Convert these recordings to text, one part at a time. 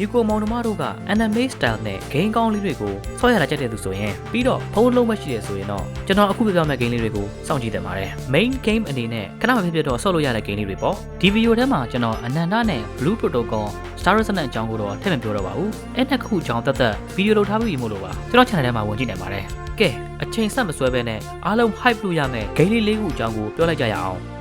ညီကိုမောင်နှမတို့က anime style နဲ့ game ကောင်းလေးတွေကိုဆော့ရတာကြက်တဲ့သူဆိုရင်ပြီးတော့ဖုန်းလုံးမရှိရဆိုရင်တော့ကျွန်တော်အခုပြပြမယ့် game လေးတွေကိုစောင့်ကြည့်တင်ပါတယ် main game အနေနဲ့ခဏမဖြစ်ဖြစ်တော့ဆော့လို့ရတဲ့ game လေးတွေပေါ့ဒီဗီဒီယိုထဲမှာကျွန်တော်အနန္တနဲ့ blue protocol star resonance အကြောင်းကိုတော့ထည့်မပြောတော့ပါဘူးအဲ့နှစ်ခုအကြောင်းသက်သက်ဗီဒီယိုလုပ်ထားပြီးမို့လို့ပါကျွန်တော် channel ထဲမှာဝင်ကြည့်နိုင်ပါတယ်ကဲအချိန်ဆက်မဆွဲဘဲနဲ့အားလုံး hype လုပ်ရမယ့် game လေးလေးခုအကြောင်းကိုပြောလိုက်ကြရအောင်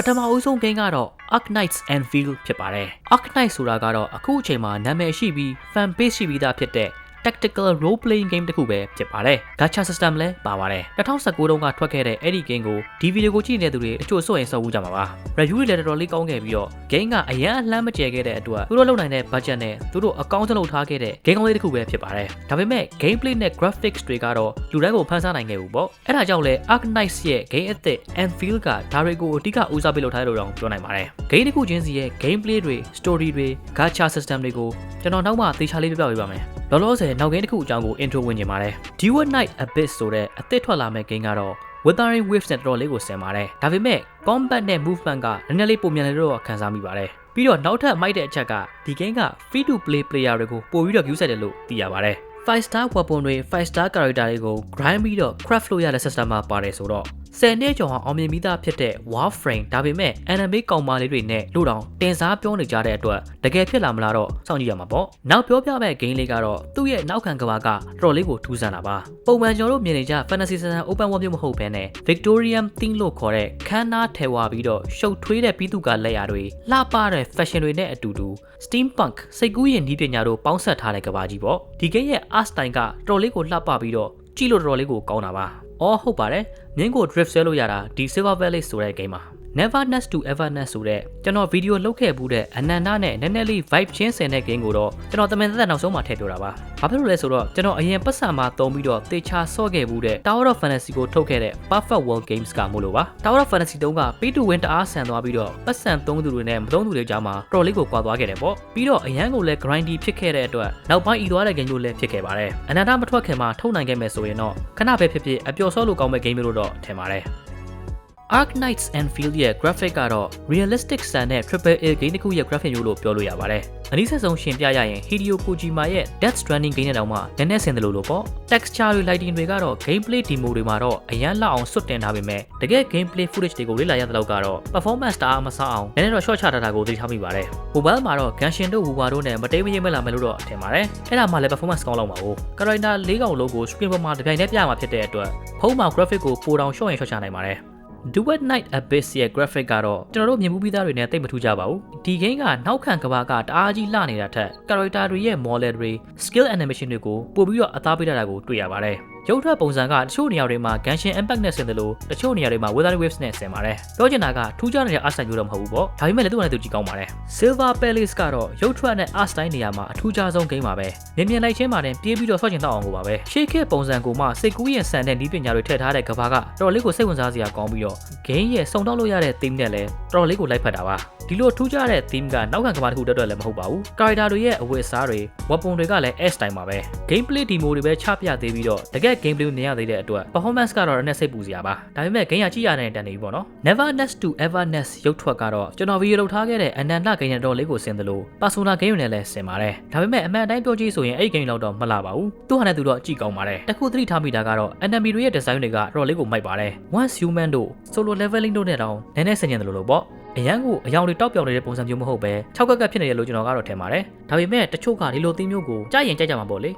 ပထမအဦးဆုံး game ကတော့ Ark Knights and Field ဖြစ်ပါတယ်။ Ark Knights ဆိုတာကတော့အခုအချိန်မှာနာမည်ရှိပြီး fan base ရှိပြီးသားဖြစ်တဲ့ tactical role playing game တစ်ခုပဲဖြစ်ပါတယ်။ gacha system လည်းပါပါတယ်။2019တုန်းကထွက်ခဲ့တဲ့အဲ့ဒီ game ကိုဒီဗီဒီယိုကိုကြည့်နေတဲ့သူတွေအချို့စော့ရင်စော့ဦးကြမှာပါ။ review တွေလည်းတော်တော်လေးကောင်းခဲ့ပြီးတော့ game ကအရန်အလှမ်းမကျဲခဲ့တဲ့အတွက်သူတို့လုံနိုင်တဲ့ budget နဲ့သူတို့အကောင့်စလုပ်ထားခဲ့တဲ့ game ကောင်းလေးတစ်ခုပဲဖြစ်ပါတယ်။ဒါပေမဲ့ gameplay နဲ့ graphics တွေကတော့လူတိုင်းကိုဖန်ဆားနိုင်ခဲ့ဘူးပေါ့။အဲ့ဒါကြောင့်လဲ Ark Knights ရဲ့ game အသစ် Anfield ကဒါတွေကိုအဓိကဦးစားပေးလုပ်ထားတယ်လို့တော့ပြောနိုင်ပါတယ်။ game တစ်ခုချင်းစီရဲ့ gameplay တွေ story တွေ gacha system တွေကိုကျွန်တော်နောက်မှသေချာလေးပြပြပေးပါမယ်။လောလောဆယ်နောက် game တစ်ခုအကြောင်းကို intro ဝင်နေပါတယ်။ Dual Night Abyss ဆိုတဲ့အသစ်ထွက်လာမဲ့ game ကတော့ Wuthering Waves နဲ့တော်တော်လေးကိုဆင်ပါတယ်။ဒါပေမဲ့ combat နဲ့ movement ကနည်းနည်းလေးပုံမြန်တယ်လို့တော့ခံစားမိပါတယ်။ပြီးတော့နောက်ထပ်မိုက်တဲ့အချက်ကဒီ game က free to play player တွေကိုပို့ပြီးတော့ view ဆက်တယ်လို့သိရပါတယ်။5 star weapon တွေ5 star character တွေကို grind ပြီးတော့ craft လုပ်ရတဲ့ system မှာပါတယ်ဆိုတော့ 10နှစ်ကျော်အောင်မြင်ပြီးသားဖြစ်တဲ့ Warframe ဒါပေမဲ့ anime ကောင်မလေးတွေနဲ့လို့တောင်တင်စားပြောနေကြတဲ့အတွက်တကယ်ဖြစ်လာမလားတော့စောင့်ကြည့်ရမှာပေါ့နောက်ပြောပြမဲ့ game လေးကတော့သူ့ရဲ့နောက်ခံကဘာကတော်တော်လေးကိုထူးဆန်းတာပါပုံမှန်ကျွန်တော်တို့မြင်နေကြ fantasy system open world မျိုးမဟုတ်ဘဲနဲ့ Victorian theme လို့ခေါ်တဲ့ခန်းနာထဲဝါပြီးတော့ရှုပ်ထွေးတဲ့ပြီးသူကလက်ရာတွေလှပတဲ့ fashion တွေနဲ့အတူတူ steampunk စိတ်ကူးရင်ဤပညာတို့ပေါင်းဆက်ထားတဲ့ကဘာကြီးပေါ့ဒီ game ရဲ့ art style ကတော်တော်လေးကိုလှပပြီးတော့ကြည့်လို့တော်တော်လေးကိုကောင်းတာပါ။ အော်ဟုတ်ပါတယ်။မြင်းကို drift ဆွဲလို့ရတာဒီ Silver Valley ဆိုတဲ့ game မှာ Neverness to Everness ဆိုတဲ့ကျွန်တော်ဗီဒီယိုလုပ်ခဲ့မှုတဲ့အနန္တနဲ့နည်းနည်းလေး vibe ချင်းဆင်တဲ့ game ကိုတော့ကျွန်တော်တမန်သက်နောက်ဆုံးမှထည့်ပြောတာပါ။ဘာဖြစ်လို့လဲဆိုတော့ကျွန်တော်အရင်ပတ်စံမှာတုံးပြီးတော့တေချာဆော့ခဲ့မှုတဲ့ Tower of Fantasy ကိုထုတ်ခဲ့တဲ့ Perfect World Games ကမို့လို့ပါ။ Tower of Fantasy တုံးက Pay to Win တအားဆန်သွားပြီးတော့ပတ်စံသုံးသူတွေနဲ့မသုံးသူတွေကြားမှာတော်လေးကိုကွာသွားခဲ့တယ်ပေါ့။ပြီးတော့အရန်ကိုလည်း grindy ဖြစ်ခဲ့တဲ့အတွက်နောက်ပိုင်းဤသွားတဲ့ game လို့လည်းဖြစ်ခဲ့ပါတယ်။အနန္တမထွက်ခင်မှာထုတ်နိုင်ခဲ့မယ်ဆိုရင်တော့ခဏပဲဖြစ်ဖြစ်အပျော်စောလို့ကောင်းမဲ့ game လို့တော့ထင်ပါတယ်။ Ark Knights and Field ရဲ့ graphic ကတော့ realistic ဆန်တဲ့ Triple A game တစ်ခုရဲ့ graphic မျိုးလို့ပြောလို့ရပါတယ်။အနည်းဆက်ဆုံးရှင်းပြရရင် Hideo Kojima ရဲ့ Death Stranding game နဲ့တောင်မှနည်းနည်းဆင်တယ်လို့လို့ပေါ့။ texture တွေ lighting တွေကတော့ gameplay demo တွေမှာတော့အရန်လောက်အောင်စွတ်တင်ထားပေမဲ့တကယ် gameplay footage တွေကိုလေ့လာရတဲ့လောက်ကတော့ performance တအားမဆအောင်နည်းနည်းတော့ short ချထားတာကိုသိထားမိပါတယ်။ mobile မှာတော့ Genshin တို့ WoW တို့နဲ့မတိမ်မရင်မလာမယ်လို့တော့ထင်ပါတယ်။အဲ့ဒါမှလည်း performance ကောင်းလောက်ပါဘူး။ character ၄កောင်လုံးကို screen ပေါ်မှာတစ်ပြိုင်တည်းပြမှာဖြစ်တဲ့အတွက်ဖုန်းမှာ graphic ကိုပိုတောင် short ရင် short ချနိုင်ပါတယ်။ Duet Night Abyss ရဲ့ graphic ကတော့ကျွန်တော်တို့မြင်မှုပြီးသားတွေနဲ့တိတ်မထူးကြပါဘူး။ဒီ game ကနောက်ခံကဘာကတအားကြီးလှနေတာထက် character တွေရဲ့ model တွေ skill animation တွေကိုပို့ပြီးတော့အသားပေးတာကိုတွေ့ရပါတယ်။ရုပ်ထွက်ပုံစံကတချို့နေရာတွေမှာ Genshin Impact နဲ့ဆင်တယ်လို့တချို့နေရာတွေမှာ Wuthering Waves နဲ့ဆင်ပါတယ်။ပြောချင်တာကထူးခြားနေတဲ့ art style မျိုးတော့မဟုတ်ဘူးပေါ့။ဒါပေမဲ့လည်းသူ့အနေနဲ့သူကြည့်ကောင်းပါတယ်။ Silver Palace ကတော့ရုပ်ထွက်နဲ့ art style နေရာမှာအထူးခြားဆုံး game ပါပဲ။မြင်မြင်လိုက်ချင်းမှာတင်ပြေးပြီးတော့ဆော့ချင်တော့အောင်ကိုပါပဲ။ရှေ့ခေတ်ပုံစံကိုမှစိတ်ကူးရင်ဆန်တဲ့ဤပညာတွေထည့်ထားတဲ့ကဘာကတော်တော်လေးကိုစိတ်ဝင်စားစရာကောင်းပြီးတော့ game ရဲ့စုံတော့လို့ရတဲ့ theme နဲ့လည်းတော်တော်လေးကိုလိုက်ဖက်တာပါ။ဒီလိုထူးခြားတဲ့ theme ကနောက်ခံကဘာတစ်ခုတက်တော့လည်းမဟုတ်ပါဘူး။ character တွေရဲ့အဝတ်အစားတွေ weapon တွေကလည်း S style ပါပဲ။ gameplay demo တွေပဲချပြသေးပြီးတော့တကယ် gameplay ကိုမြင်ရသေးတဲ့အတွက် performance ကတော့လည်းစိတ်ပူစရာပါဒါပေမဲ့ game ရကြည့်ရတဲ့တန်နေပြီပေါ့နော် Neverness to Everness ရုပ်ထွက်ကတော့ကျွန်တော်ဗီဒီယိုလုပ်ထားခဲ့တဲ့အနန္တ game နဲ့တော့လေးကိုဆင်သလို Persona game နဲ့လည်းဆင်ပါတယ်ဒါပေမဲ့အမှန်တိုင်းပြောကြည့်ဆိုရင်အဲ့ game လောက်တော့မလာပါဘူးသူ့ဟာနဲ့သူတော့ကြည့်ကောင်းပါတယ်တခုသတိထားမိတာကတော့ enemy တွေရဲ့ design တွေကတော့လေးကိုမိုက်ပါတယ် Once Human တို့ Solo Leveling တို့နဲ့တောင်နည်းနည်းဆင်ကျင်တယ်လို့လို့ပေါ့အရန်ကိုအယောင်တွေတောက်ပြောင်နေတဲ့ပုံစံမျိုးမဟုတ်ပဲ၆ကက်ကက်ဖြစ်နေတယ်လို့ကျွန်တော်ကတော့ထင်ပါတယ်ဒါပေမဲ့တချို့ကဒီလိုသင်းမျိုးကိုကြားရင်ကြိုက်ကြမှာပေါ့လေ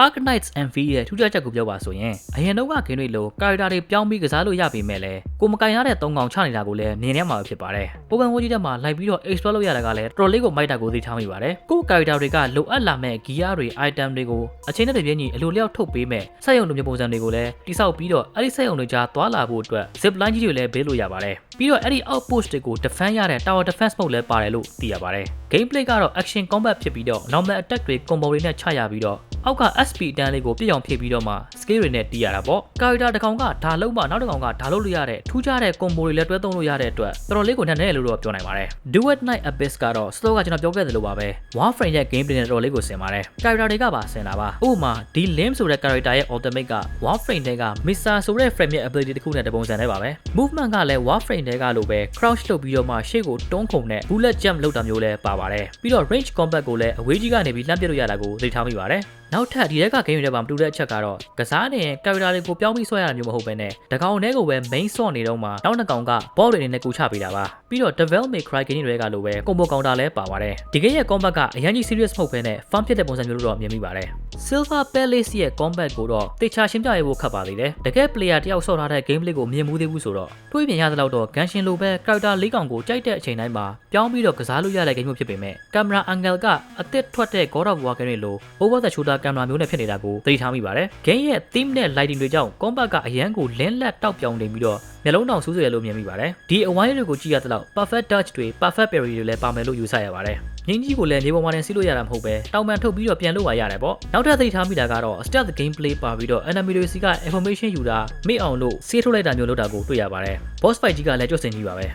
Ark Knights MV ရဲ့ထူးခြားချက်ကိုပြောပါဆိုရင်အရင်တော့ကဂိမ်းတွေလိုကာရီတာတွေပြောင်းပြီးကစားလို့ရပေမဲ့လည်းကိုမကင်ရတဲ့သုံးကောင်ချနေတာကိုလည်းမြင်ရမှာဖြစ်ပါတယ်။ပုံမှန်ဝကြီးတက်မှာလိုက်ပြီးတော့ explore လုပ်ရတာကလည်းတော်တော်လေးကိုမိုက်တာကိုသိထားမိပါတယ်။ကိုကာရီတာတွေကလိုအပ်လာမဲ့ gear တွေ item တွေကိုအချိန်နဲ့တပြေးညီအလိုလျောက်ထုတ်ပေးမဲ့စက်ရုံလိုမျိုးပုံစံတွေကိုလည်းတိစောက်ပြီးတော့အဲ့ဒီစက်ရုံတွေကြားသွားလာဖို့အတွက် zip line ကြီးတွေလည်းဘေးလို့ရပါတယ်။ပြီးတော့အဲ့ဒီ outpost တွေကို defend ရတဲ့ tower defense mode လည်းပါတယ်လို့သိရပါတယ်။ gameplay ကတော့ action combat ဖြစ်ပြီးတော့ normal attack တွေ combo တွေနဲ့ချရပြီးတော့အောက်က SP တန်းလေးကိုပြည့်အောင်ဖြည့်ပြီးတော့မှ skill တွေနဲ့တီးရတာပေါ့။ character တစ်ကောင်ကဒါလုံးမှနောက်တစ်ကောင်ကဒါလုံးလို့ရတဲ့ထထူးခြားတဲ့ combo တွေလည်းတွဲသုံးလို့ရတဲ့အတွက်တော်တော်လေးကိုနှံ့နေတယ်လို့တော့ပြောနိုင်ပါတယ် Duet Night Abyss ကတော့ slow ကကျွန်တော်ပြောခဲ့သလိုပါပဲ Warframe ရဲ့ gameplay နဲ့တော်တော်လေးကိုဆင်ပါတယ် character တွေကပါဆင်တာပါဥပမာဒီ Limb ဆိုတဲ့ character ရဲ့ ultimate က Warframe တွေက Misa ဆိုတဲ့ frame ရဲ့ ability တစ်ခုနဲ့တပုံစံနဲ့ပါပဲ movement ကလည်း Warframe တွေကလိုပဲ crouch လုပ်ပြီးတော့မှရှေ့ကိုတွန်းခုန်တဲ့ bullet jump လုပ်တာမျိုးလည်းပါပါတယ်ပြီးတော့ range combat ကိုလည်းအဝေးကြီးကနေပြီးလှမ်းပစ်လို့ရတာကိုသိထားမိပါတယ် နောက်ထပ်ဒီတက်က game တွေမှာမတူတဲ့အချက်ကတော့ကစားနေတဲ့ character တွေကိုပြောင်းပြီးဆွဲရတာမျိုးမဟုတ်ဘဲနဲ့တကောင်တည်းကိုပဲ main ဆော့နေတော့မှနောက်နှစ်ကောင်က boss တွေနဲ့ကူချပေးတာပါပြီးတော့ Devil May Cry game တွေကလိုပဲ combo counter လည်းပါပါတယ်ဒီ game ရဲ့ combat ကအရင်ကြီး serious မဟုတ်ဘဲနဲ့ fun ဖြစ်တဲ့ပုံစံမျိုးလို့တော့မြင်မိပါတယ် Silver Palace ရဲ့ combat ကိုတော့တေချာရှင်းပြရဖို့ခက်ပါသေးတယ်တကယ် player တယောက်ဆော့ထားတဲ့ gameplay ကိုမြင်မှုသေးဘူးဆိုတော့တွေးမြင်ရသလောက်တော့ Genshin လိုပဲ character ၄ကောင်ကိုကြိုက်တဲ့အချိန်တိုင်းမှာပြောင်းပြီးတော့ကစားလို့ရတဲ့ game မျိုးဖြစ်ပေမဲ့ camera angle ကအသစ်ထွက်တဲ့ God of War game တွေလို over the shoulder camera မျိုးနဲ့ဖြစ်နေတာကိုသတိထားမိပါတယ် game ရဲ့ theme နဲ့ lighting တွေကြောင့် combat ကအရန်ကိုလင်းလက်တောက်ပြောင်နေပြီးတော့မျက်လုံးတောင်စူးစဲလို့မြင်မိပါတယ်ဒီအဝိုင်းတွေကိုကြည့်ရသလောက် perfect dodge တွေ perfect parry တွေလည်းပါမယ်လို့ယူဆရပါတယ်ငင်းကြီးကိုလည်းမြေပေါ်မှာတင်စီးလို့ရတာမဟုတ်ပဲတောင်ပန်ထုတ်ပြီးတော့ပြန်လို့ပါရတယ်ပေါ့နောက်ထပ်သိထားမိတာကတော့ stealth gameplay ပါပြီးတော့ enemy တွေစီက information ယူတာမိအောင်လို့ဆေးထုတ်လိုက်တာမျိုးလုပ်တာကိုတွေ့ရပါတယ် boss fight ကြီးကလည်းကြွစင်ကြီးပါပဲ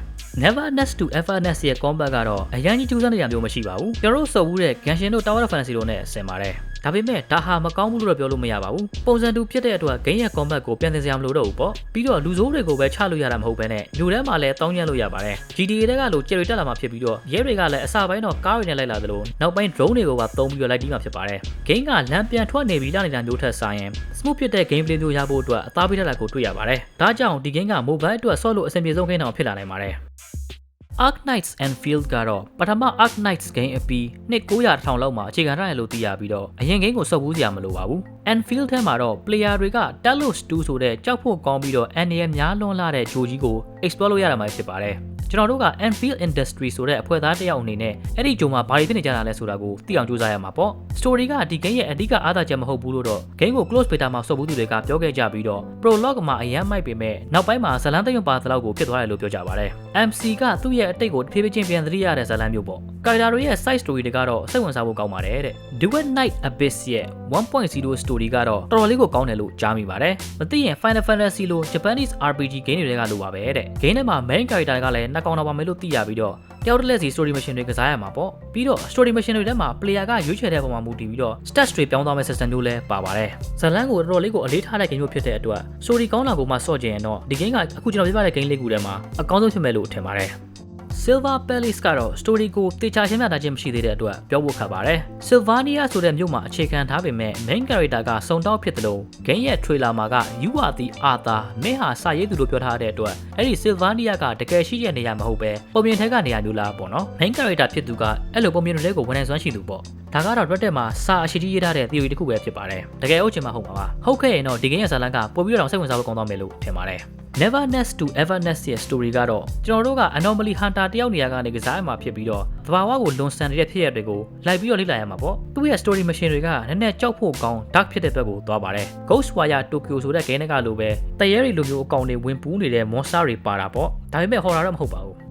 Never Nest to Everness ရဲ့ combat ကတော့အရင်ကြီးကျူးစမ်းနေရမျိုးမရှိပါဘူးကျွန်တော်တို့စော်ဘူးတဲ့ Genshin တို့ Tower of Fantasy တို့နဲ့ဆင်ပါတယ်ဒါပေမဲ့ဒါဟာမကောင်းဘူးလို့တော့ပြောလို့မရပါဘူးပုံစံတူဖြစ်တဲ့အတွက် game ရဲ့ combat ကိုပြန်သင်စရာမလိုတော့ဘူးပေါ့ပြီးတော့လူဆိုးတွေကိုပဲချလို့ရတာမဟုတ်ဘဲနဲ့လူထဲမှာလည်းတောင်းညံ့လို့ရပါတယ် GTA တွေကလို့ကြယ်တွေတက်လာမှာဖြစ်ပြီးတော့ရဲတွေကလည်းအစပိုင်းတော့ကားတွေနဲ့လိုက်လာသလိုနောက်ပိုင်း drone တွေကိုပါသုံးပြီးတော့လိုက်တီးမှာဖြစ်ပါတယ် game ကလမ်းပြန်ထွက်နေပြီးလာနေတာမျိုးထက်ဆိုင်ရင် smooth ဖြစ်တဲ့ gameplay မျိုးရဖို့အတွက်အသားပေးထားတာကိုတွေ့ရပါတယ်ဒါကြောင့်ဒီ game က mobile အတွက်ဆော့လို့အဆင်ပြေဆုံး game တောင်ဖြစ်လာနိုင်ပါတယ် Ark Knights and Field ကတော့ပထမ Ark Knights game အပြီးနှစ်900ထောင်လောက်မှာအခြေခံထားရလို့သိရပြီးတော့အရင် game ကိုစောက်ဘူးစရာမလိုပါဘူး Anfield ထဲမှာတော့ player တွေက Talos 2ဆိုတဲ့ကြောက်ဖို့ကောင်းပြီးတော့အန်ရများလွန်းလာတဲ့ဂျိုကြီးကို explore လုပ်ရတာမှဖြစ်ပါတယ်ကျွန်တော်တို့က Anfield Industry ဆိုတဲ့အဖွဲ့သားတစ်ယောက်အနေနဲ့အဲ့ဒီဂျုံမှာဘာတွေဖြစ်နေကြတာလဲဆိုတာကိုသိအောင်ကြိုးစားရမှာပေါ့ story ကဒီ game ရဲ့အဓိကအားသာချက်မဟုတ်ဘူးလို့တော့ game ကို close beta မှာစော့ဘူးသူတွေကပြောခဲ့ကြပြီးတော့ prologue မှာအရန်မိုက်ပေမဲ့နောက်ပိုင်းမှာဇလန်းသိယုံပါသလောက်ကိုဖြစ်သွားတယ်လို့ပြောကြပါတယ် MC ကသူ့ရဲ့အတိတ်ကိုတဖြည်းဖြည်းချင်းပြန်သတိရတဲ့ဇလန်းမျိုးပေါ့ character တွေရဲ့ side story တွေကတော့စိတ်ဝင်စားဖို့ကောင်းပါတယ်တဲ့ Duet Night Abyss ရဲ့1.0 story ကတော့တော်တော်လေးကိုကောင်းတယ်လို့ကြားမိပါတယ်မသိရင် Final Fantasy လို Japanese RPG game တွေကလိုပါပဲတဲ့ game ထဲမှာ main character ကလည်းနှစ်ကောင်တော့ပါမယ်လို့သိရပြီးတော့တယောက်တစ်လက်စီ story mission တွေကစားရမှာပေါ့ပြီးတော့ story mission တွေထဲမှာ player ကရွေးချယ်တဲ့ပုံမှာမူတည်ပြီးတော့ stats တွေပြောင်းသွားမဲ့ system မျိုးလည်းပါပါတယ်ဇလန်းကိုတော်တော်လေးကိုအလေးထားတဲ့ game မျိုးဖြစ်တဲ့အတွက် story ကောင်းလာကိုမှစော့ကျင်ရင်တော့ဒီ game ကအခုကျွန်တော်ပြပြတဲ့ game လေးခုထဲမှာအကောင်းဆုံးဖြစ်မယ်လို့ထင်ပါတယ် Silver Palace ကတော့ story ကိုတေချာရှင်းပြတာချင်းမရှိသေးတဲ့အတွက်ပြောဖို့ခက်ပါတယ်။ Sylvania ဆိုတဲ့မြို့မှာအခြေခံထားပေမဲ့ main character ကစုံတောက်ဖြစ်တယ်လို့ game ရဲ့ trailer မှာက You are the Arthur မင်းဟာစာရေးသူလို့ပြောထားတဲ့အတွက်အဲ့ဒီ Sylvania ကတကယ်ရှိတဲ့နေရာမဟုတ်ပဲပုံမြင်ထက်ကနေရာမျိုးလားပေါ့နော်။ main character ဖြစ်သူကအဲ့လိုပုံမြင်တွေကိုဝန်နိုင်စွမ်းရှိသူပေါ့။ဒါကတော့ Reddit မှာစာအရှိကြီးရေးထားတဲ့ theory တစ်ခုပဲဖြစ်ပါတယ်။တကယ်ဟုတ်ချင်မှဟုတ်မှာပါ။ဟုတ်ခဲ့ရင်တော့ဒီ game ရဲ့ဇာတ်လမ်းကပိုပြီးတော့စိတ်ဝင်စားဖို့ကောင်းသွားမယ်လို့ထင်ပါတယ်။ Neverness to Everness ရဲ့ story ကတော့ကျွန်တော်တို့က anomaly hunter တယောက်နေရာကနေကစားရမှာဖြစ်ပြီးတော့သဘာဝကိုလွန်ဆန်နေတဲ့ဖြစ်ရပ်တွေကိုလိုက်ပြီးတော့လေ့လာရမှာပေါ့သူ့ရဲ့ story machine တွေကနည်းနည်းကြောက်ဖို့ကောင်း dark ဖြစ်တဲ့ဘက်ကိုသွားပါတယ် Ghost Wire Tokyo ဆိုတဲ့ game ကလိုပဲတရေရီလိုမျိုးအကောင်တွေဝင်ပူးနေတဲ့ monster တွေပါတာပေါ့ဒါပေမဲ့ horror တော့မဟုတ်ပါဘူး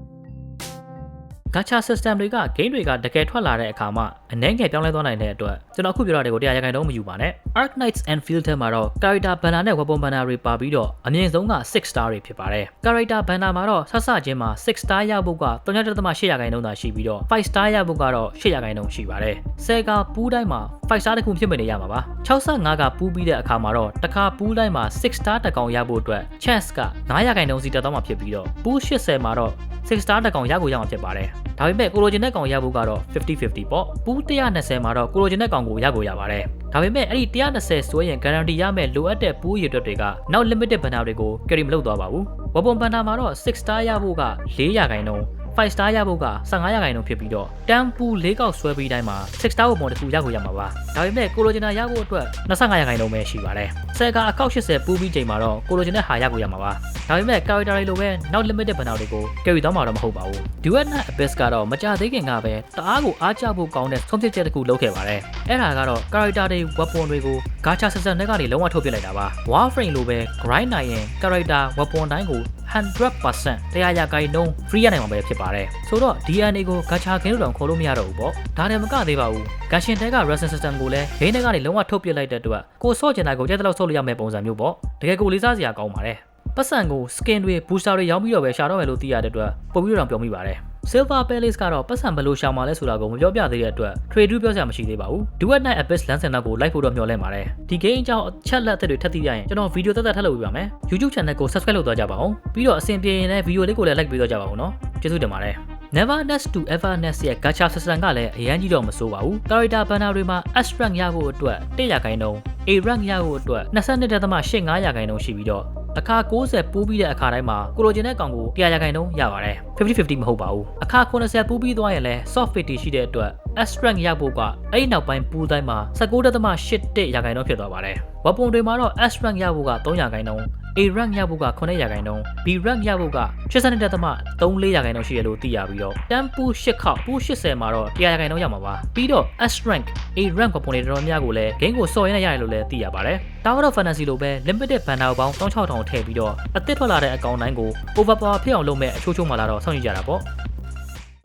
gacha system တွေက game တွေကတကယ်ထွက်လာတဲ့အခါမှာအနှဲငယ်ပြောင်းလဲသွားနိုင်တဲ့အတွက်ကျွန်တော်အခုပြောတာတွေကိုတရားရခိုင်တော့မယူပါနဲ့ Arc Knights and Field ထဲမှာတော့ character banner နဲ့ weapon banner တွေပါပြီးတော့အမြင့်ဆုံးက6 star တွေဖြစ်ပါတယ် character banner မှာတော့ဆက်စချင်းမှာ6 star ရဖို့က3.8ရာခိုင်နှုန်းသာရှိပြီးတော့5 star ရဖို့ကတော့8ရာခိုင်နှုန်းရှိပါတယ်ဆယ်ကပူးတိုင်းမှာ5 star တစ်ခုဖြစ်မနေရမှာပါ65ကပူးပြီးတဲ့အခါမှာတော့တစ်ခါပူးတိုင်းမှာ6 star တစ်ကောင်ရဖို့အတွက် chance က9ရာခိုင်နှုန်းစီတက်သွားမှာဖြစ်ပြီးတော့ပူး80မှာတော့ 6 star တစ်ကောင်ရကိုရမှာဖြစ်ပါတယ်ဒါပေမဲ့ကိုလိုချင်တဲ့ကောင်ရဖို့ကတော့50-50ပေါ့ပူး120မှာတော့ကိုလိုချင်တဲ့ကောင်ကိုရကိုရပါတယ်ဒါပေမဲ့အဲ့ဒီ120ဆိုရင် guarantee ရမယ့်လိုအပ်တဲ့ပူးရည်တွက်တွေကနောက် limited banner တွေကို carry မလုပ်သွားပါဘူးဝပုံ banner မှာတော့6 star ရဖို့က4ရာခိုင်နှုန်း 5 star ရဖို့က15ရာခိုင်နှုန်းဖြစ်ပြီးတော့တန်ပူ၄កောက်ဆွဲပြီးတိုင်းမှာ6 star ပုံတစ်ခုရကိုရမှာပါဒါပေမဲ့ကိုလိုချင်တာရဖို့အတွက်25ရာခိုင်နှုန်းပဲရှိပါတယ်ဆယ်ကအကောက်80ပူးပြီးချိန်မှာတော့ကိုလိုချင်တဲ့ဟာရကိုရမှာပါဒါပေမဲ့ character တွေလိုပဲနောက် limited banner တွေကို carry သွားမှာတော့မဟုတ်ပါဘူး Duet Night Abyss ကတော့မကြသေးခင်ကပဲတအားကိုအားကျဖို့ကောင်းတဲ့ဆုံးဖြတ်ချက်တစ်ခုလုပ်ခဲ့ပါတယ်အဲ့ဒါကတော့ character တွေ weapon တွေကို gacha system နဲ့ကနေလုံးဝထုတ်ပြလိုက်တာပါ Warframe လိုပဲ grind နိုင်ရင် character weapon တိုင်းကို100%တရားရကိုင်နှုန်း free ရနိုင်မှာပဲဖြစ်ပါတယ်ဆိုတော့ DNA ကို gacha game လို့တော့ခေါ်လို့မရတော့ဘူးပေါ့ဒါနဲ့မကသေးပါဘူး Gashin တဲက resin system ကိုလည်းဂိမ်းတွေကနေလုံးဝထုတ်ပြလိုက်တဲ့အတွက်ကိုဆော့ကျင်တာကိုကြက်တလောက်ဆော့လို့ရမယ့်ပုံစံမျိုးပေါ့တကယ်ကိုလေးစားစရာကောင်းပါတယ်ပတ်စံကို skin တွေ booster တွေရောင်းပြီးတော့ပဲရှာတော့မယ်လို့သိရတဲ့အတွက်ပုံပြီးတော့ပြောမိပါတယ် Silver Palace ကတော့ပတ်စံဘယ်လိုရှာမှာလဲဆိုတာကိုမပြောပြသေးတဲ့အတွက် trade ပြောစရာမရှိသေးပါဘူး။ Duet Night Abyss လမ်းစဉ်နောက်ကိုလိုက်ဖို့တော့မျှော်လင့်ပါတယ်။ဒီ game အကြောင်းအချက်လက်အသစ်တွေထပ်သိရရင်ကျွန်တော်ဗီဒီယိုသက်သက်ထပ်လုပ်ပြပါမယ်။ YouTube channel ကို subscribe လုပ်သွားကြပါအောင်။ပြီးတော့အဆင်ပြေရင်လည်းဗီဒီယိုလေးကိုလည်း like ပေးသွားကြပါဦးနော်။ကျေးဇူးတင်ပါတယ်။ Never Next to Ever Next ရဲ့ gacha system ကလည်းအရန်ကြီးတော့မစိုးပါဘူး။ character banner တွေမှာ S rank ရဖို့အတွက်100ရာခိုင်နှုန်း A rank ရဖို့အတွက်22.85ရာခိုင်နှုန်းရှိပြီးတော့ အခါ60ပိုးပြီးတဲ့အခါတိုင်းမှာကိုလိုချင်တဲ့ကောင်ကို100ရာခိုင်နှုန်းရပါတယ်50-50မဟုတ်ပါဘူးအခါ80ပိုးပြီးသွားရင်လည်း soft fit ရှိတဲ့အတွက် S rank ရဖို့ကအဲ့ဒီနောက်ပိုင်းပူးတိုင်းမှာ19.81ရာခိုင်နှုန်းဖြစ်သွားပါတယ်ဝပွန်တွေမှာတော့ S rank ရဖို့က3ရာခိုင်နှုန်း A rank ရဖို့က9ရာခိုင်နှုန်း B rank ရဖို့က82.34ရာခိုင်နှုန်းရှိရလို့သိရပြီးတော့တန်ပူ8ခေါက်ပူ80မှာတော့100ရာခိုင်နှုန်းရမှာပါပြီးတော့ S rank A rank ဝပွန်တွေတော်တော်များကိုလည်း game ကိုစော်ရမ်းရတယ်လို့လည်းသိရပါတယ် Tower of Fantasy လိုပဲ limited banner ပေါင်း16000ထည့်ပြီးတော့အသစ်ထွက်လာတဲ့အကောင့်တိုင်းကို overpower ဖြစ်အောင်လုပ်မဲ့အချိုးချိုးမှလာတော့စောင့်ကြည့်ကြတာပေါ့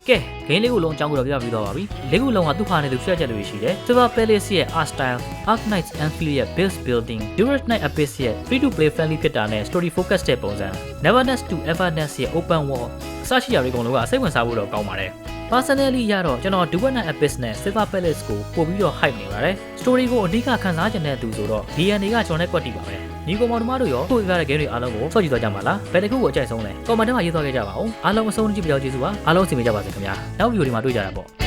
ကဲဂိမ်းလေးခုလုံးအကြောင်းကိုတော့ပြပြပြီးတော့ပါပြီလေးခုလုံးကသူ့ခါနေသူဆွဲချက်တွေရှိတယ် Silver Palace ရဲ့ art style Arc Knights Anfield ရဲ့ base building Duress Night Abyss ရဲ့ free to play friendly ဖြစ်တာနဲ့ story focus တဲ့ပုံစံ Neverness to Everness ရဲ့ open world အစရှိရာတွေအကုန်လုံးကစိတ်ဝင်စားဖို့တော့ကောင်းပါတယ် personally ရတော့ကျွန်တော် Duet Night Abyss နဲ့ Silver Palace ကိုပို့ပြီးတော့ hype နေပါတယ် story ကိုအဓိကခန်းစားချင်တဲ့သူဆိုတော့ DNA ကကျွန်တော်နဲ့ကွက်တီပါပဲ ညီကောင်မောင်တို့မတို့ရောကိုယ်ပြတဲ့ game တွေအားလုံးကိုစောင့်ကြည့်သွားကြမှာလားဘယ်တစ်ခုကိုအကြိုက်ဆုံးလဲ comment ထဲမှာရေးသွားခဲ့ကြပါဦးအားလုံးအဆုံးကြည့်ပြကြကျေးဇူးပါအားလုံးစီမံကြပါစေခင်ဗျာနောက်ဗီဒီယိုဒီမှာတွေ့ကြတာပေါ့